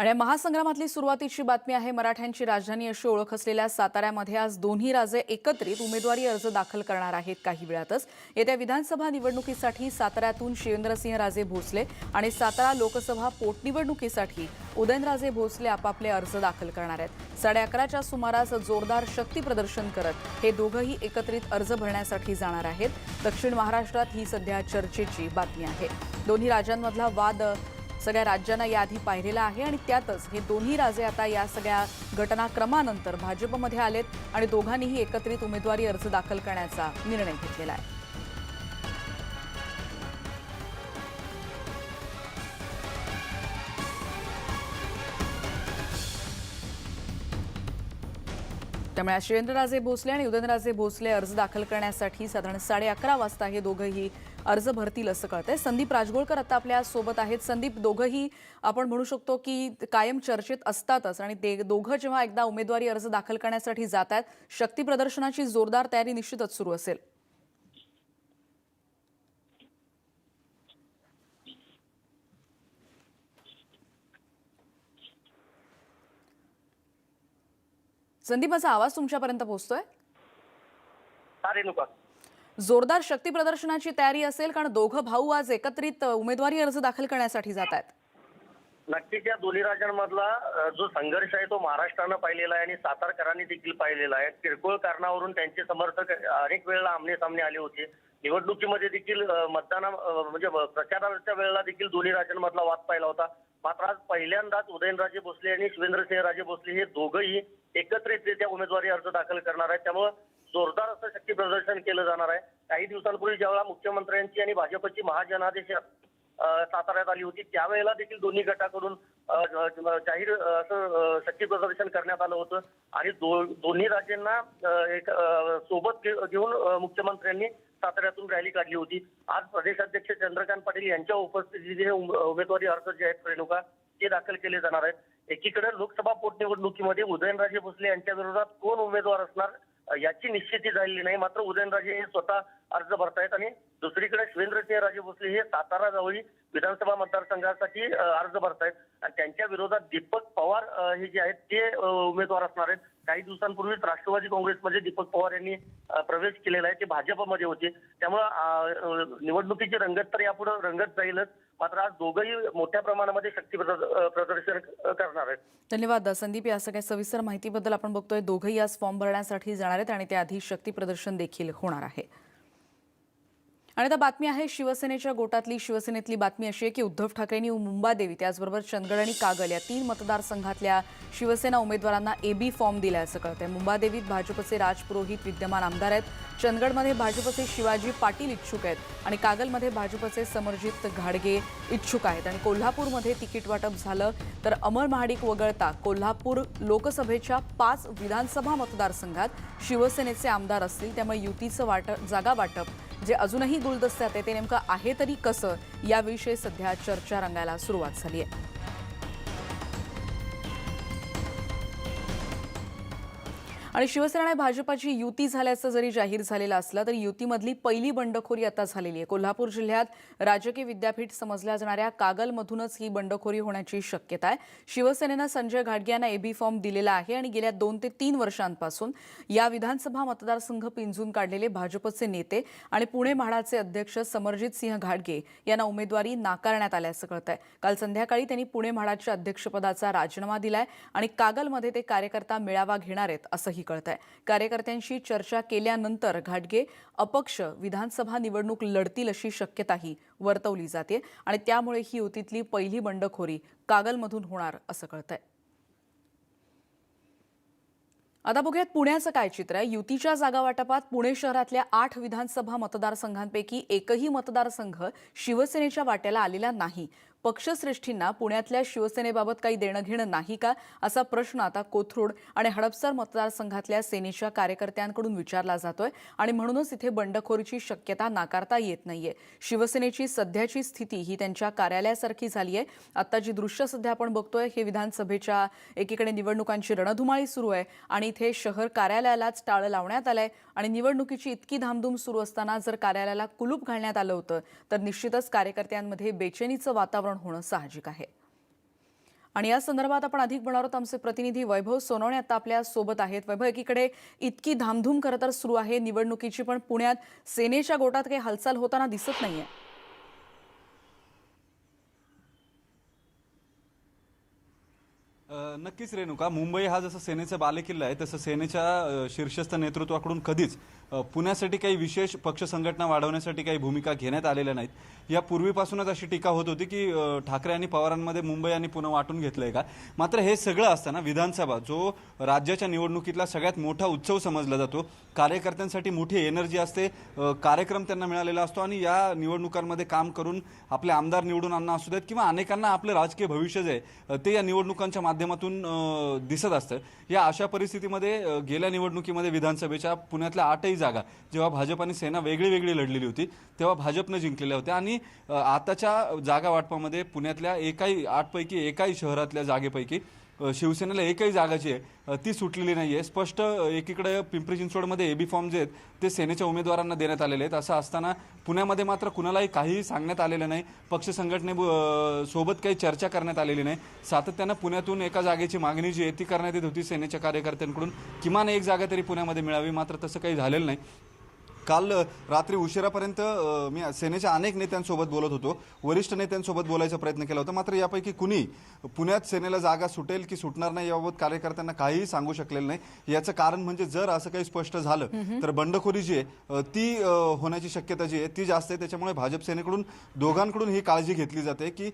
आणि महासंग्रामातली सुरुवातीची बातमी आहे मराठ्यांची राजधानी अशी ओळख असलेल्या साताऱ्यामध्ये आज दोन्ही राजे एकत्रित उमेदवारी अर्ज दाखल करणार आहेत काही वेळातच. येत्या विधानसभा निवडणुकीसाठी साताऱ्यातून शिवेंद्रसिंह राजे भोसले आणि सातारा लोकसभा पोटनिवडणुकीसाठी उदयनराजे भोसले आपापले अर्ज दाखल करणार आहेत. साडे अकराच्या सुमारास जोरदार शक्ती प्रदर्शन करत हे दोघंही एकत्रित अर्ज भरण्यासाठी जाणार आहेत. दक्षिण महाराष्ट्रात ही सध्या चर्चेची बातमी आहे. दोन्ही राज्यांमधला वाद सगळ्या राज्यांना याआधी पाहिलेला आहे आणि त्यातच हे दोन्ही राजे आता या सगळ्या घटनाक्रमानंतर भाजपमध्ये आलेत आणि दोघांनीही एकत्रित उमेदवारी अर्ज दाखल करण्याचा निर्णय घेतलेला आहे. त्यामुळे आज शिवेंद्रराजे भोसले आणि उदयनराजे भोसले अर्ज दाखल करण्यासाठी साधारण साडे अकरा वाजता हे दोघंही अर्ज भरतील असं कळतंय. संदीप राजगोळकर आता आपल्यासोबत आहेत. संदीप दोघंही आपण म्हणू शकतो की कायम चर्चेत असतातच आणि ते दोघं जेव्हा एकदा उमेदवारी अर्ज दाखल करण्यासाठी जात आहेत शक्ती प्रदर्शनाची जोरदार तयारी निश्चितच सुरू असेल. संदीप माझा आवाज तुमच्यापर्यंत पोहोचतोय? रेणुका. जोरदार शक्ती प्रदर्शनाची तयारी असेल कारण दोघं भाऊ आज एकत्रित उमेदवारी अर्ज दाखल करण्यासाठी जात आहेत. नक्कीच या दोन्ही राज्यांमधला जो संघर्ष आहे तो महाराष्ट्रानं पाहिलेला आहे आणि सातारकरांनी देखील पाहिलेला आहे. किरकोळ कारणावरून त्यांचे समर्थक अनेक वेळेला आमने सामने आले होते. निवडणुकीमध्ये देखील मतदान मतदाना म्हणजे प्रचाराच्या वेळेला देखील दोन्ही राज्यांमधला वाद पाहिला होता. मात्र आज पहिल्यांदाच उदयनराजे भोसले आणि शिवेंद्रसिंह राजे भोसले हे दोघंही एकत्रितरित्या उमेदवारी अर्ज दाखल करणार आहेत. त्यामुळे जोरदार असं शक्ती प्रदर्शन केलं जाणार आहे. काही दिवसांपूर्वी ज्यावेळेला मुख्यमंत्र्यांची आणि भाजपची महाजनादेश साताऱ्यात आली होती त्यावेळेला देखील दोन्ही गटाकडून जाहीर असं शक्ती प्रदर्शन करण्यात आलं होतं. आणि दो- दोन्ही राज्यांना एक सोबत घे- घेऊन मुख्यमंत्र्यांनी साताऱ्यातून रॅली काढली होती. आज प्रदेशाध्यक्ष चंद्रकांत पाटील यांच्या उपस्थितीत हे उमेदवारी अर्ज जे आहेत रेणुका ते दाखल केले जाणार आहेत. एकीकडे लोकसभा पोटनिवडणुकीमध्ये उदयनराजे भोसले यांच्या विरोधात कोण उमेदवार असणार याची निश्चिती झालेली नाही. मात्र उदयनराजे हे स्वतः अर्ज भरतायत आणि दुसरीकडे शिवेंद्रसिंह राजे भोसले हे सातारा जवळी विधानसभा मतदारसंघासाठी अर्ज भरतायत. आणि त्यांच्या विरोधात दीपक पवार हे जे आहेत ते उमेदवार असणार आहेत. काही दिवसांपूर्वीच राष्ट्रवादी काँग्रेसमध्ये दीपक पवार यांनी प्रवेश केलेला आहे. ते भाजपमध्ये होते. त्यामुळे निवडणुकीची रंगत तर यापुढे रंगत जाईलच. मात्र आज दोघंही मोठ्या प्रमाणामध्ये शक्ती प्रदर्शन करणार आहेत. धन्यवाद. संदीप या सगळ्या सविस्तर माहितीबद्दल आपण बघतोय. दोघंही आज फॉर्म भरण्यासाठी जाणार आहेत आणि त्याआधी शक्ती प्रदर्शन देखील होणार आहे. आणि आता बातमी आहे शिवसेनेच्या गोटातली शिवसेनेतली बातमी अशी आहे की उद्धव ठाकरेंनी मुंबादेवी त्याचबरोबर चंदगड आणि कागल या तीन मतदारसंघातल्या शिवसेना उमेदवारांना एबी फॉर्म दिल्याचं कळतंय. मुंबादेवीत भाजपचे राज पुरोहित विद्यमान आमदार आहेत. चंदगडमध्ये भाजपचे शिवाजी पाटील इच्छुक आहेत आणि कागलमध्ये भाजपचे समरजित घाडगे इच्छुक आहेत. आणि कोल्हापूरमध्ये तिकीट वाटप झालं तर अमर महाडिक वगळता कोल्हापूर लोकसभेच्या पाच विधानसभा मतदारसंघात शिवसेनेचे आमदार असतील. त्यामुळे युतीचं वाटप जागा वाटप जे अजूनही गुलदस्त्यात आहे ते नेमकं आहे तरी कसं? याविषयी सध्या चर्चा रंगायला सुरुवात झाली आहे. आणि शिवसेना आणि भाजपाची युती झाल्याचं जरी जाहीर झालेलं असलं तरी युतीमधली पहिली बंडखोरी आता झालेली आहे. कोल्हापूर जिल्ह्यात राजकीय विद्यापीठ समजल्या जाणाऱ्या कागलमधूनच ही बंडखोरी होण्याची शक्यता आहे. शिवसेनेनं संजय घाटगे यांना एबी फॉर्म दिलेला आहे आणि गेल्या दोन ते तीन वर्षांपासून या विधानसभा मतदारसंघ पिंजून काढलेले भाजपचे नेते आणि पुणे म्हाडाचे अध्यक्ष समरजित सिंह घाटगे यांना उमेदवारी नाकारण्यात आल्याचं कळतंय. काल संध्याकाळी त्यांनी पुणे म्हाडाच्या अध्यक्षपदाचा राजीनामा दिलाय आणि कागलमध्ये ते कार्यकर्ता मेळावा घेणार आहेत असंही कळतंय. कार्यकर्त्यांशी चर्चा केल्यानंतर घाटगे अपक्ष विधानसभा निवडणूक लढतील अशी शक्यताही वर्तवली जाते आणि त्यामुळे ही युतीतली पहिली बंडखोरी कागलमधून होणार असं कळतंय. आता बघूयात पुण्याचं काय चित्र आहे. युतीच्या जागा वाटपात पुणे शहरातल्या आठ विधानसभा मतदारसंघांपैकी एकही मतदारसंघ शिवसेनेच्या वाट्याला आलेला नाही. पक्षश्रेष्ठींना पुण्यातल्या शिवसेनेबाबत काही देणं घेणं नाही का असा प्रश्न आता कोथरूड आणि हडपसर मतदारसंघातल्या सेनेच्या कार्यकर्त्यांकडून विचारला जातोय. आणि म्हणूनच इथे बंडखोरीची शक्यता नाकारता येत नाहीये. शिवसेनेची सध्याची स्थिती ही त्यांच्या कार्यालयासारखी झाली आहे आता जी दृश्य सध्या आपण बघतोय हे विधानसभेच्या एकीकडे निवडणुकांची रणधुमाळी सुरू आहे आणि इथे शहर कार्यालयालाच टाळं लावण्यात आलंय. आणि निवडणुकीची इतकी धामधूम सुरू असताना जर कार्यालयाला कुलूप घालण्यात आलं होतं तर निश्चितच कार्यकर्त्यांमध्ये बेचैनीचं वातावरण वातावरण होणं साहजिक आहे. आणि या संदर्भात आपण अधिक बोलणार आहोत आमचे प्रतिनिधी वैभव सोनवणे आता आपल्यासोबत आहेत. वैभव एकीकडे इतकी धामधूम खरं तर सुरू आहे. निवडणुकीची पण पुण्यात सेनेच्या गोटात काही हालचाल होताना दिसत नाहीये. नक्कीच रेणुका मुंबई हा जसं सेनेचा बालेकिल्ला आहे तसं सेनेच्या शीर्षस्थ नेतृत्वाकडून कधीच पुण्यासाठी काही विशेष पक्ष संघटना वाढवण्यासाठी काही भूमिका घेण्यात आलेल्या नाहीत. या पूर्वीपासूनच अशी टीका होत होती की ठाकरे आणि पवारांमध्ये मुंबई आणि पुणे वाटून घेतलंय का? मात्र हे सगळं असताना विधानसभा जो राज्याच्या निवडणुकीतला सगळ्यात मोठा उत्सव समजला जातो कार्यकर्त्यांसाठी मोठी एनर्जी असते कार्यक्रम त्यांना मिळालेला असतो आणि या निवडणुकांमध्ये काम करून आपले आमदार निवडून आणणं असू देत किंवा अनेकांना आपलं राजकीय भविष्य जे आहे ते या निवडणुकांच्या माध्यमातून दिसत असतं. या अशा परिस्थितीमध्ये गेल्या निवडणुकीमध्ये विधानसभेच्या पुण्यातल्या आठही जागा जेव्हा भाजप आणि सेना वेगळी वेगळी लढलेली होती तेव्हा भाजपनं जिंकलेल्या होत्या आणि आणि आताच्या जागा वाटपामध्ये पुण्यातल्या एकाही आठपैकी एकाही शहरातल्या जागेपैकी शिवसेनेला एकही जागाची आहे ती सुटलेली नाही आहे स्पष्ट एकीकडे पिंपरी चिंचवडमध्ये एबी फॉर्म जे आहेत ते सेनेच्या उमेदवारांना देण्यात आलेले आहेत. असं असताना पुण्यामध्ये मात्र कुणालाही काहीही सांगण्यात आलेलं नाही. पक्ष संघटने सोबत काही चर्चा करण्यात आलेली नाही. सातत्यानं पुण्यातून एका जागेची मागणी जी आहे ती करण्यात येत होती सेनेच्या कार्यकर्त्यांकडून. किमान एक जागा तरी पुण्यामध्ये मिळावी मात्र तसं काही झालेलं नाही. काल रात्री उशिरापर्यंत मी सेनेच्या अनेक नेत्यांसोबत बोलत होतो. वरिष्ठ नेत्यांसोबत बोलायचा प्रयत्न केला होता. मात्र यापैकी कुणी पुण्यात सेनेला जागा सुटेल की सुटणार नाही याबाबत कार्यकर्त्यांना काहीही सांगू शकलेलं नाही. याचं कारण म्हणजे जर असं काही स्पष्ट झालं तर बंडखोरी जी आहे ती होण्याची शक्यता जी आहे ती जास्त आहे. त्याच्यामुळे भाजप सेनेकडून दोघांकडून ही काळजी घेतली जाते की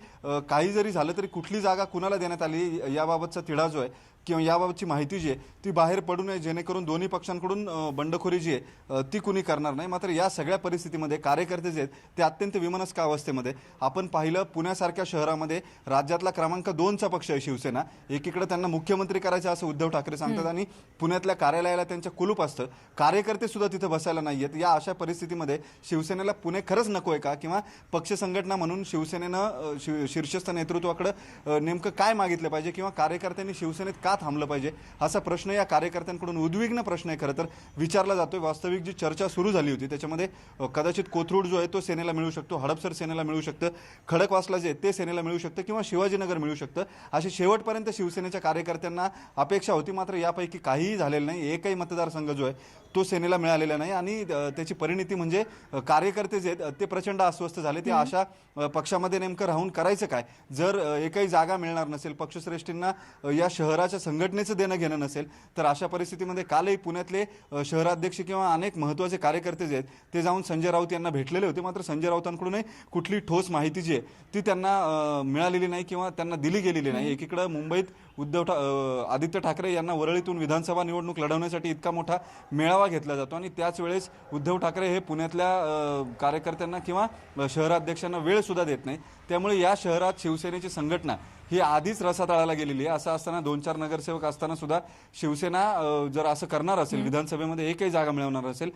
काही जरी झालं तरी कुठली जागा कुणाला देण्यात आली याबाबतचा तिढा जो आहे किंवा याबाबतची माहिती जी आहे ती बाहेर पडू नये जेणेकरून दोन्ही पक्षांकडून बंडखोरी जी आहे ती कुणी करणार नाही. मात्र या सगळ्या परिस्थितीमध्ये कार्यकर्ते जे आहेत ते अत्यंत विमनस्क अवस्थेमध्ये आपण पाहिलं पुण्यासारख्या शहरामध्ये राज्यातला क्रमांक दोनचा पक्ष आहे शिवसेना. एकीकडे त्यांना मुख्यमंत्री करायचं असं उद्धव ठाकरे सांगतात आणि पुण्यातल्या कार्यालयाला त्यांच्या कुलूप असतं. कार्यकर्ते सुद्धा तिथं बसायला नाही आहेत. या अशा परिस्थितीमध्ये शिवसेनेला पुणे खरंच नको आहे का? किंवा पक्ष संघटना म्हणून शिवसेनेनं शीर्षस्थ नेतृत्वाकडे नेमकं काय मागितलं पाहिजे? किंवा कार्यकर्त्यांनी शिवसेनेत का थांबलं पाहिजे? असा प्रश्न या कार्यकर्त्यांकडून उद्विग्न प्रश्न आहे खरं तर. विचारला जातोय वास्तविक जी चर्चा सुरू झाली होती त्याच्यामध्ये कदाचित कोथरूड जो आहे तो सेनेला मिळू शकतो हडपसर सेनेला मिळू शकतं खडकवासला जे ते सेनेला मिळू शकतं किंवा शिवाजीनगर मिळू शकतं. अशी शेवटपर्यंत शिवसेनेच्या कार्यकर्त्यांना अपेक्षा होती मात्र यापैकी काहीही झालेलं नाही. एकही मतदारसंघ जो आहे तो सेनेला मिळालेला नाही आणि त्याची परिणिती म्हणजे कार्यकर्ते जे आहेत ते प्रचंड अस्वस्थ झाले. ते अशा पक्षामध्ये नेमकं राहून करायचं काय? जर एकही जागा मिळणार नसेल पक्षश्रेष्ठींना या शहराच्या संघटनेचं देणं घेणं नसेल तर अशा परिस्थितीमध्ये कालही पुण्यातले शहराध्यक्ष किंवा अनेक महत्त्वाचे कार्यकर्ते जे आहेत ते जाऊन संजय राऊत यांना भेटलेले होते. मात्र संजय राऊतांकडूनही कुठली ठोस माहिती जी आहे ती त्यांना मिळालेली नाही किंवा त्यांना दिली गेलेली नाही. एकीकडं मुंबईत उद्धव ठा आदित्य ठाकरे यांना वरळीतून विधानसभा निवडणूक लढवण्यासाठी इतका मोठा मेळावा घेतला जातो आणि त्याच वेळेस उद्धव ठाकरे हे पुण्यातल्या कार्यकर्त्यांना किंवा शहराध्यक्षांना वेळ सुद्धा देत नाही. त्यामुळे या शहरात शिवसेनेची संघटना ही आधीच रसातळाला गेलेली आहे. असं असताना दोन चार नगरसेवक असताना सुद्धा शिवसेना जर असं करणार असेल विधानसभेमध्ये एकही जागा मिळवणार असेल